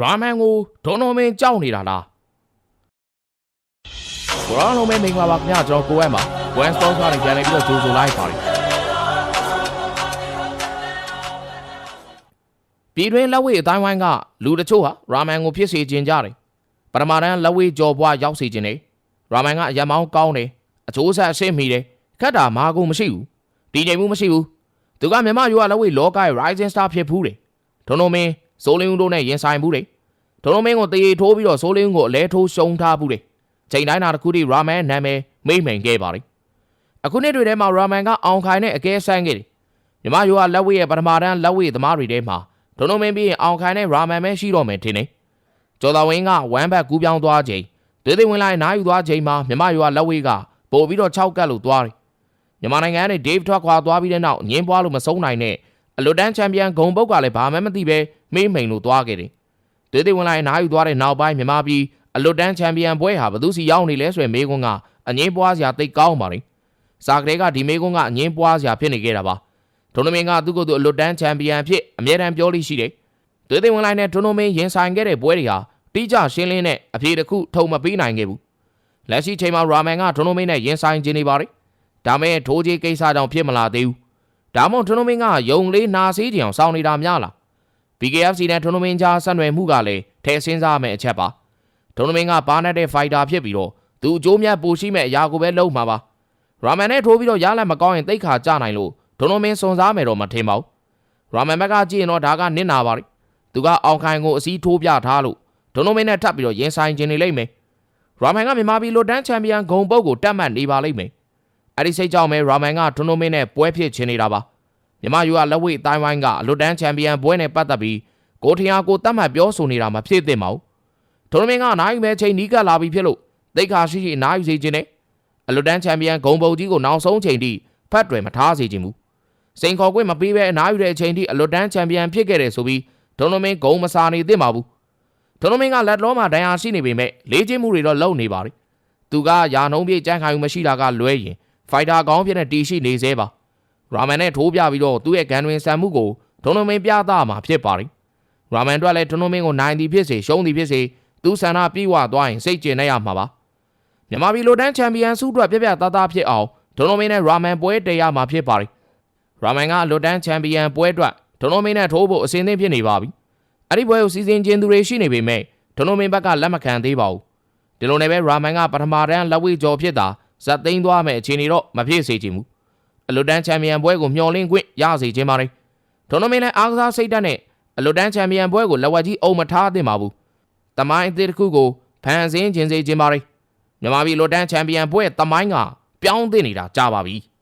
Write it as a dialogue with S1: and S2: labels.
S1: ရာမန်ကိုဒေါ်နော်မင်းကြောက်နေတာလားဘရောင်းလုံးမဲမင်္ဂလာပါခင်ဗျာကျွန်တော်ကိုဝဲမှာ One Sponsor နဲ့ပြန်လည်ပြီးတော့ကြိုဆိုလိုက်ပါတယ်ပြည်တွင်းလက်ဝဲအတိုင်းဝိုင်းကလူတချို့ဟာရာမန်ကိုဖြစ်စေခြင်းကြတယ်ပထမတန်းလက်ဝဲကြော်ပွားရောက်စေခြင်းတယ်ရာမန်ကအရက်မောင်းကောင်းတယ်အချိုးဆက်အဆင့်မီတယ်ခက်တာမာကုန်မရှိဘူးဒီချိန်မှုမရှိဘူးသူကမြန်မာရွာလက်ဝဲလောကရဲ့ Rising Star ဖြစ်ဖူးတယ်ဒုံဒုံမင်း စိုးလင်းဦးတို့နဲ့ရင်ဆိုင်ဘူးတယ်ဒုံဒုံမင်းကိုတေးထိုးပြီးတော့စိုးလင်းဦးကိုအလဲထိုးရှုံးထားဘူးတယ်ချိန်တိုင်းတာတစ်ခုတည်းရာမန်နာမည်မိမ့်မိန်ခဲ့ပါတယ်အခုနှစ်တွေထဲမှာရာမန်ကအောင်ခိုင်နဲ့အကဲဆန်းခဲ့တယ်မြန်မာရွာလက်ဝဲရဲ့ပထမတန်းလက်ဝဲသမားတွေထဲမှာဒုံဒုံမင်းပြီးရင်အောင်ခိုင်နဲ့ရာမန်ပဲရှိတော့မယ်ထင်တယ်ကျော်တော်ဝင်းကဝမ်းဘက်ကူးပြောင်းသွားချိန်ဒေသိဝင်လိုက်နားယူသွားချိန်မှာမြန်မာရွာလက်ဝဲကပို့ပြီးတော့6ကတ်လို့သွားတယ်မြန်မာနိုင်ငံကနေ Dave ထွက်ခွာသွားပြီးတဲ့နောက်ငင်းပွားလို့မဆုံးနိုင်တဲ့ အလွတ်တန်းချန်ပီယံဂုံပုတ်ကလည်းဘာမှမသိပဲမေးမိန်လို့သွားခဲ့တယ်။ဒေသဝင်လိုက်နားယူသွားတဲ့နောက်ပိုင်းမြန်မာပြည်အလွတ်တန်းချန်ပီယံပွဲဟာဘယ်သူစီရောက်နေလဲဆိုရင်မေးခွန်းကအငင်းပွားစရာတိတ်ကောင်းပါလေ။စာကလေးကဒီမေးခွန်းကအငင်းပွားစရာဖြစ်နေခဲ့တာပါ။ဒုနမင်းကသူ့ကိုယ်သူအလွတ်တန်းချန်ပီယံဖြစ်အမြဲတမ်းပြောလို့ရှိတယ်။ဒေသဝင်လိုက်နဲ့ဒုနမင်းရင်ဆိုင်ခဲ့တဲ့ပွဲတွေဟာတိကျရှင်းလင်းတဲ့အဖြေတစ်ခုထုံမပေးနိုင်ခဲ့ဘူး။လက်ရှိချိန်မှာရာမန်ကဒုနမင်းနဲ့ရင်ဆိုင်ခြင်းနေပါလေ။ဒါမဲ့ထိုးကြီးကိစ္စကြောင့်ဖြစ်မလာသေးဘူး။ ဒါမှမဟုတ်ထွန်းလုံးမင်းကယုံလေးနာစေးကြအောင်စောင်းနေတာများလား BKFC နဲ့ထွန်းလုံးမင်းကြားဆက်နွယ်မှုကလည်းထဲစဉ်းစားမယ်အချက်ပါထွန်းလုံးမင်းကဘာနဲ့တဲ့ဖိုက်တာဖြစ်ပြီးတော့သူအကျိုးမြတ်ပူရှိမဲ့အရာကိုပဲလုပ်မှာပါရာမန်နဲ့ထိုးပြီးတော့ရလက်မကောင်းရင်တိတ်ခါကြနိုင်လို့ထွန်းလုံးမင်းစွန်စားမယ်တော့မထင်ပါဘူးရာမန်ဘက်ကကြည့်ရင်တော့ဒါကနစ်နာပါလိသူကအောင်ခိုင်ကိုအစည်းထိုးပြထားလို့ထွန်းလုံးမင်းနဲ့ထပ်ပြီးတော့ရင်ဆိုင်ခြင်းနေလိမ့်မယ်ရာမန်ကမြန်မာပြည်လိုတန်းချန်ပီယံဂုံပုတ်ကိုတက်မှတ်နေပါလိမ့်မယ် အဲ့ဒီစိတ်ကြောင့်ပဲရာမန်ကထွန်းလုံးမင်းနဲ့ပွဲဖြစ်ခြင်းနေတာပါမြန်မာယူကလက်ဝိအတိုင်းဝိုင်းကအလွတ်တန်းချန်ပီယံပွဲနဲ့ပတ်သက်ပြီးကိုထင်အားကိုတတ်မှတ်ပြောဆိုနေတာမဖြစ်သင့်ပါဘူး။ထိုနမင်ကအနားယူမဲ့ချိန်နီးကပ်လာပြီဖြစ်လို့တိတ်ခါရှိရှိအနားယူစေခြင်းနဲ့အလွတ်တန်းချန်ပီယံဂုံပုတ်ကြီးကိုနောက်ဆုံးချိန်ထိဖတ်တွယ်မထားစေခြင်းဘူး။စိန်ခေါ်ခွင့်မပေးဘဲအနားယူတဲ့အချိန်ထိအလွတ်တန်းချန်ပီယံဖြစ်ခဲ့တယ်ဆိုပြီးထိုနမင်ဂုံမစာနေသင့်ပါဘူး။ထိုနမင်ကလက်လောမှာဒဏ်ရာရှိနေပေမဲ့လေးချင်းမှုတွေတော့လုံနေပါလေ။သူကယာနှုံးပြေးကြမ်းခိုင်မှုမရှိတာကလွဲရင် ဖိုက်တာကောင်းဖြစ်တဲ့တီရှိနေသေးပါ။ရာမန်နဲ့ထိုးပြပြီးတော့သူ့ရဲ့ကန်တွင်ဆန်မှုကိုဒွန်နိုမင်းပြသမှာဖြစ်ပါတယ်။ရာမန်အတွက်လည်းဒွန်နိုမင်းကိုနိုင်သည်ဖြစ်စေရှုံးသည်ဖြစ်စေသူဆန္ဒပြေဝသွားရင်စိတ်ကျဉ်နေရမှာပါ။မြန်မာပြည်လိုတန်းချန်ပီယံဆုအတွက်ပြပြသားသားဖြစ်အောင်ဒွန်နိုမင်းနဲ့ရာမန်ပွဲတည်ရမှာဖြစ်ပါတယ်။ရာမန်ကလိုတန်းချန်ပီယံပွဲအတွက်ဒွန်နိုမင်းနဲ့ထိုးဖို့အစဉ်သင့်ဖြစ်နေပါပြီ။အဲ့ဒီပွဲကိုစီစဉ်ခြင်းသူတွေရှိနေပေမဲ့ဒွန်နိုမင်းဘက်ကလက်မခံသေးပါဘူး။ဒီလိုနဲ့ပဲရာမန်ကပထမတန်းလက်ဝဲကြော်ဖြစ်တာ ဇက်သိမ်းသွားမယ်အခြေအနေတော့မဖြစ်စေချင်ဘူး။အလွတ်တန်းချန်ပီယံပွဲကိုမျှော်လင့်ခွင့်ရစေခြင်းပါတယ်။ဒေါ်နမင်းနဲ့အားကစားစိတ်ဓာတ်နဲ့အလွတ်တန်းချန်ပီယံပွဲကိုလက်ဝက်ကြီးအုံမထားသင့်ပါဘူး။တမိုင်းအသစ်တစ်ခုကိုဖန်ဆင်းခြင်းစေခြင်းပါတယ်။မြန်မာပြည်အလွတ်တန်းချန်ပီယံပွဲတမိုင်းကပြောင်းသင့်နေတာကြားပါပြီ။